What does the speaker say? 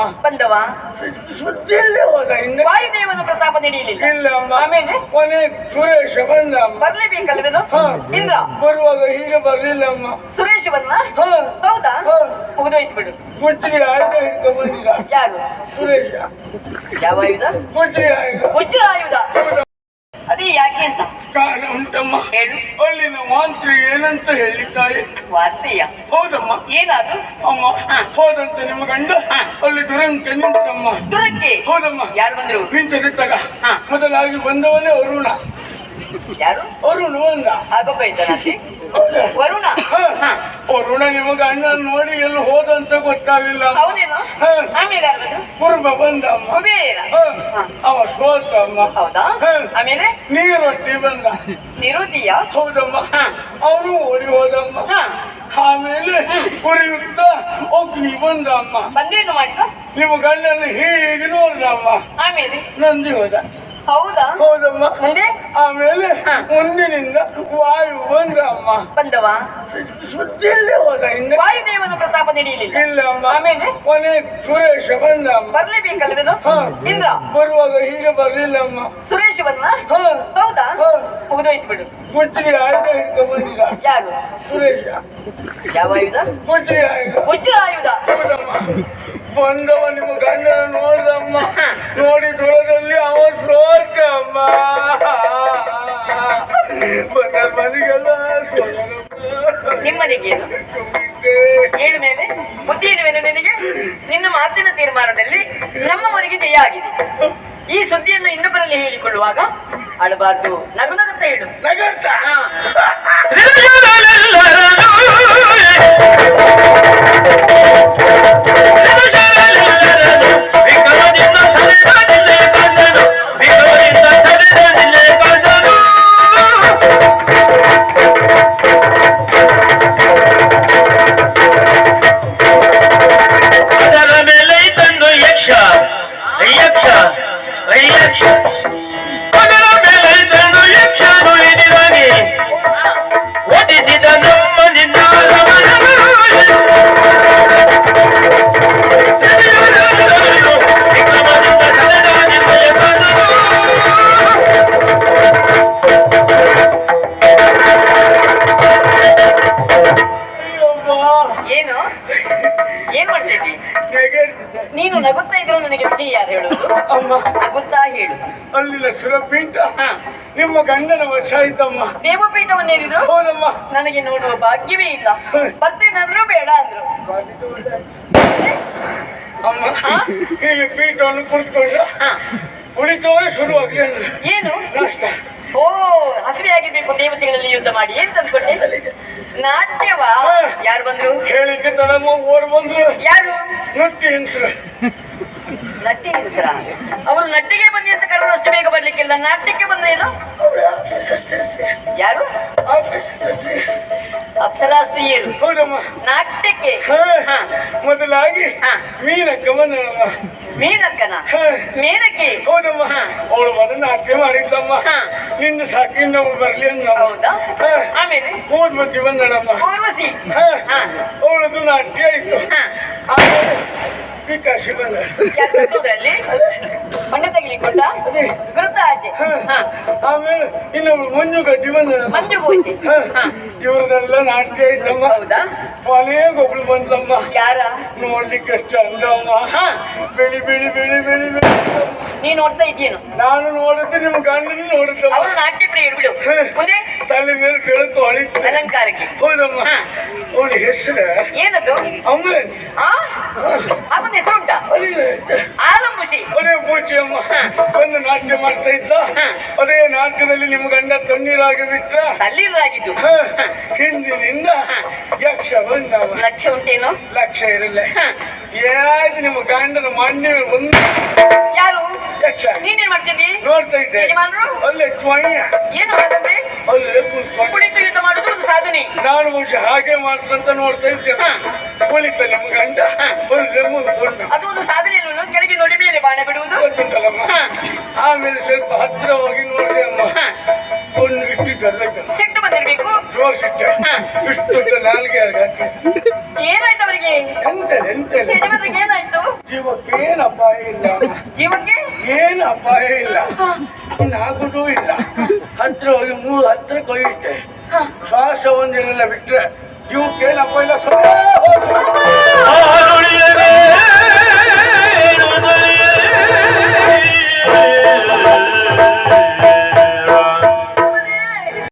ಅಮ್ಮ ಬಂದವ? ಹಿಂದೆ ವಾಯುದೇವನ ಪ್ರತಾಪ ನಡೆಯಲಿಲ್ಲ. ಇಲ್ಲ ಆಮೇಲೆ? ಕೊನೆ ಸುರೇಶ ಬಂದ ಬರ್ಲೇಬೇಕಲ್ವೇನು. ಇಂದ್ರ? ಬರುವಾಗ ಹೀಗೆ ಬರ್ಲಿಲ್ಲ ಅಮ್ಮ. ಸುರೇಶ ಬಂದ? ಹೌದಾ. ಮುಗಿದೋಯ್ತು ಬಿಡು. ಗುಜ್ರಿ ಆಯುಧ ಹಿಡ್ಕೊ ಬಂದಿಲ್ಲ ಯಾರು? ಸುರೇಶ. ಯಾವ ಆಯುಧ? ಗುಜ್ರಿ ಆಯುಧ. ವಜ್ರ ಆಯುಧ. ಅದೇ ಯಾಕೆ ಅಂತ? ಕಾರಣ ಉಂಟಮ್ಮ. ಹೇಳು. ಮಾಂತ್ರಿ ಏನಂತ ಹೇಳಿದ್ದಾರೆ ವಾರ್ತೆಯ ಹೌದಮ್ಮ. ಏನಾದ್ರು? ಅಮ್ಮ ಹೋದಂತ ನಿಮ್ಮ ಗಂಡ? ಅಲ್ಲಿ ದುರಂತ ನಿಂತಮ್ಮ ದುರಕ್ಕೆ ಹೌದಮ್ಮ. ಯಾರು ಬಂದ್ರು? ನಿಂತಿದ್ದಾಗ ಮೊದಲಾಗಿ ಬಂದವನೇ ಅರುಣ ಯಾರು? ಅರುಣ ಬಂದ ಆಗೊಬ್ಬ ಇದ್ದಾನೆ ವರುಣ ಹ. ಅರುಣ ನಿಮಗ ಅಣ್ಣ ನೋಡಿ ಎಲ್ಲಿ ಹೋದಂತ ಗೊತ್ತಾಗಲಿಲ್ಲ ಹೌದೇನೋ. ಆಮೇಲೆ ಯಾರು ಬಂದ್ರು ಕುರುಬ ಬಂದ ಅಮ್ಮ ಕುಬೇರ ಹ. ಅವ ಸೋತ ಅಮ್ಮ ಹೌದಾ. ಆಮೇಲೆ? ನೀರೊಟ್ಟಿ ಬಂದ. ನಿರುದಿಯ ಹೌದಮ್ಮ. ಅವನು ಓಡಿ ಹೋದಮ್ಮ. ಹ. ಆಮೇಲೆ ಕುರಿಯುತ್ತ ಒಬ್ಬನಿ ಬಂದ ಅಮ್ಮ ಬಂದೇನು ಮಾಡಿದ ನಿಮ್ಮ ಗಂಡನ ಹೀಗೆ ನೋಡ್ದಮ್ಮ ಆಮೇಲೆ? ನಂದಿ ಹೋದ. ಹೌದಾ? ಹೌದಮ್ಮ. ಮುಂದೆ ಆಮೇಲೆ ಮುಂದಿನಿಂದ ವಾಯು ಬಂದ ಅಮ್ಮ. ಬಂದವ? ಸುದ್ದಿಯಲ್ಲೇ ಹೋದ ಹಿಂದೆ. ವಾಯುದೇವನ ಪ್ರತಾಪ ನಡೆಯಲಿಲ್ಲ. ಇಲ್ಲ ಅಮ್ಮ. ಆಮೇಲೆ? ಕೊನೆ ಸುರೇಶ ಬಂದ ಬರ್ಲೇಬೇಕಲ್ವೇನು? ಇಂದ್ರ? ಬರುವಾಗ ಹೀಗೆ ಬರ್ಲಿಲ್ಲ ಅಮ್ಮ. ಸುರೇಶ್ ಬಂದ ಹೌದಾ. ಮುಗಿದೋಯ್ತು ಬಿಡು. ಗುಜ್ರಿ ಆಯುಧ ಹಿಡ್ಕೊಂಡ್ ಬಂದಿಲ್ಲ ಯಾರು? ಸುರೇಶ. ಯಾವ ಆಯುಧ? ಗುಜ್ರಿ ಆಯುಧ. ವಜ್ರ ಆಯುಧ. ಹೌದಮ್ಮ. ಬಂದವ ನಿಮ್ಮ ಗಂಡ ನೋಡ್ದಮ್ಮ. ನೋಡಿ ದೂರದಲ್ಲಿ ಅವ ಸೋರ್ಕಮ್ಮ ಬಂದ ಮನೆಗೆಲ್ಲ ನಿಮ್ಮನೆಗೆ ಏನು ಏಳು ಮೇಲೆ? ಬುದ್ಧಿ ಇರುವೆನು ನಿನಗೆ? ನಿನ್ನ ಮಾತಿನ ತೀರ್ಮಾನದಲ್ಲಿ ನಮ್ಮವರಿಗೆ ಜಯ ಆಗಿದೆ. ಈ ಸುದ್ದಿಯನ್ನು ಇನ್ನೊಬ್ಬರಲ್ಲಿ ಹೇಳಿಕೊಳ್ಳುವಾಗ ಅಳಬಾರ್ದು. ನಗು ನಗತ್ತ ಹೇಳು ನಗರ್ತ ಏನು? ಏನ್ ಮಾಡ್ತಿದ್ದಿ? ನೀನು ನಗುತ್ತಾ ಇದ್ರೆ ನನಗೆ ವಿಷಯ ಯಾರು ಹೇಳುದು ಅಮ್ಮ. ನಗುತ್ತಾ ಹೇಳು. ಅಲ್ಲಿನ ಸುರಪೀಠ ನಿಮ್ಮ ಗಂಡನ ವಶ ದೇವಪೀಠವನ್ನು ದೇವಪೀಠವನ್ನೇರಿದ್ರು ಹೌದಮ್ಮ. ನನಗೆ ನೋಡುವ ಭಾಗ್ಯವೇ ಇಲ್ಲ. ಬರ್ತೇನಂದ್ರು ಬೇಡ ಅಂದ್ರು. ಅಮ್ಮ ಹೀಗೆ ಪೀಠವನ್ನು ಕುಳಿತುಕೊಂಡು ಕುಳಿತವರೇ ಶುರುವಾಗಲಿ ಏನು? ನಷ್ಟ. ಓ ಹಸಿವೆ ಆಗಿರ್ಬೇಕು ದೇವತೆಗಳಲ್ಲಿ ಯುದ್ಧ ಮಾಡಿ. ಏನ್ ತಂದ್ಕೊಟ್ಟೆ? ನಾಟ್ಯವಾ? ಯಾರು ಬಂದ್ರು? ಓಡ್ ಬಂದ್ರು ಯಾರು? ನಟ್ಟಿ ಹೆಂಗ್ಸ್ರು. ನಟ್ಟಿ ಅವರು ನಟ್ಟಿಗೆ ಬನ್ನಿ ಅಂತ ಕರೆದಷ್ಟು ಬೇಗ ಬರ್ಲಿಕ್ಕಿಲ್ಲ. ನಾಟ್ಯಕ್ಕೆ ಬಂದ್ರೇನು ಯಾರು? ಅಪ್ಸರಾಸ್ತ್ರೀಯರು ಹೌದಮ್ಮ. ನಾಟ್ಯಕ್ಕೆ. ಮೊದಲಾಗಿ. ಮೀನಕ್ಕ ಬಂದಳಮ್ಮ ಮೀನಕ್ಕನ. ಮೀನಕ್ಕೆ? ಹೌದಮ್ಮ. ಅವಳು ಬಂದು ನಾಟ್ಯ ಮಾಡಿದ್ದಮ್ಮ. ನಿನ್ನ ಸಾಕಿ ಅವಳು ಬರ್ಲಿ ಅಂದ ಹೌದಾ? ಆಮೇಲೆ? ಮೂರ್ಮತಿ ಬಂದಳಮ್ಮ. ಊರ್ವಶಿ? ಅವಳದು ನಾಟ್ಯ. ಆಮೇಲೆ ವಿಕಾಸಿ ಬಂದ ಗುರುತ ಆಚೆ ಹಾ. ಆಮೇಲೆ ಇನ್ನೊಬ್ಳು ಮಂಜು ಗಡ್ಡಿ ಮಂಜು ಗೋಚಿ. ಹಾ. ಇವ್ರದೆಲ್ಲ ನಾಟ್ಯ ಇದ್ದಮ್ಮ. ಹೌದಾ? ಕೊನೆಗೊಬ್ಳು ಬಂದಮ್ಮ. ಯಾರ? ನೋಡ್ಲಿಕ್ಕೆ ಎಷ್ಟು ಅಂದಮ್ಮ. ಹಾ. ಬೆಳಿ ಬೆಳಿ ಬೆಳಿ ಬೆಳಿ ಬೆಳಿ. ನೀ ನೋಡ್ತಾ ಇದೆಯೇನು ನಾನು ನೋಡುತ್ತೆ ನಿಮ್ ಗಂಡನ ನೋಡುತ್ತೆ ಅವರು ನಾಟ್ಯ ಪ್ರಿಯರು ಬಿಡು ಮುಂದೆ? ತಲೆ ಮೇಲೆ ಬೆಳಕು ಹೊಳಿತು ಅಲಂಕಾರಕ್ಕೆ. ಹೌದಮ್ಮ. ಅವಳ ಹೆಸರು? ಏನದು? ಅಂಬುಲೆನ್ಸ್ ಆ? ಅದನ್ನ ಹೆಸರು ಉಂಟಾ? ಆಲಂಬುಷಿ. ಅದೇ ಪೂಜೆ ಅಮ್ಮ. ಒಂದು ನಾಟ್ಯ ಮಾಡ್ತಾ ಇದ್ದ. ಅದೇ ನಾಟ್ಯದಲ್ಲಿ ನಿಮ್ಮ ಗಂಡ ತಣ್ಣೀರಾಗಿ ಬಿಟ್ಟ. ಹಿಂದಿನಿಂದ ಯಕ್ಷ ಬಂದ ಲಕ್ಷ ಉಂಟೇನು? ಲಕ್ಷ ಇರಲ್ಲ. ಏನಾಯ್ತು ನಿಮ್ಮ ಗಂಡನ ಮಣ್ಣಿ ಒಂದು ಯಾರು? ಅಲ್ಲೇ ಏನು ಅಲ್ಲೇ ಕುಳಿತು ಯುದ್ಧ ಮಾಡುದು ಒಂದು ಸಾಧನೆ. ನಾನು ಬಹುಶಃ ಹಾಗೆ ಮಾಡ್ತಂತ ನೋಡ್ತಾ ಇದ್ದೇನೆ. ಕುಳಿತ ನಮ್ಮ ಗಂಡ ಅಲ್ಲೇ ಮುಂದ್ಕೊಂಡು ಅದು ಒಂದು ಸಾಧನೆ? ಕೆಳಗೆ ನೋಡಿ ಮೇಲೆ ಬಾಣ ಬಿಡುವುದು? ಗೊತ್ತುಂಟಲ್ಲಮ್ಮ. ಆಮೇಲೆ ಸ್ವಲ್ಪ ಹತ್ರ ಹೋಗಿ ನೋಡಿದೆ ಅಮ್ಮ. ಕೊಂಡು ಒಂದು ಇಟ್ಟಿದ್ದಲ್ಲ ಸಿಟ್ಟು ಬಂದಿರ್ಬೇಕು. ಇಷ್ಟು ನಾಲ್ಗೆ ಏನಾಯ್ತು ಅವರಿಗೆ? ಎಂತ ಎಂತ ಯಜಮಾನ್ರಿಗೆ ಏನಾಯ್ತು? ಜೀವಕ್ಕೆ ಏನಪ್ಪಾ ಇಲ್ಲ. ಜೀವಕ್ಕೆ ಏನು ಅಪಾಯ ಇಲ್ಲ ಇನ್ನಾಗುದೂ ಇಲ್ಲ. ಹತ್ರ ಹೋಗಿ ಮೂರು ಹತ್ರ ಕೊಯ್ಯುತ್ತೆ. ಶ್ವಾಸ ಒಂದಿರಲ್ಲ ಬಿಟ್ರೆ ಜೀವಕ್ಕೆ ಏನು ಅಪಾಯ ಇಲ್ಲ.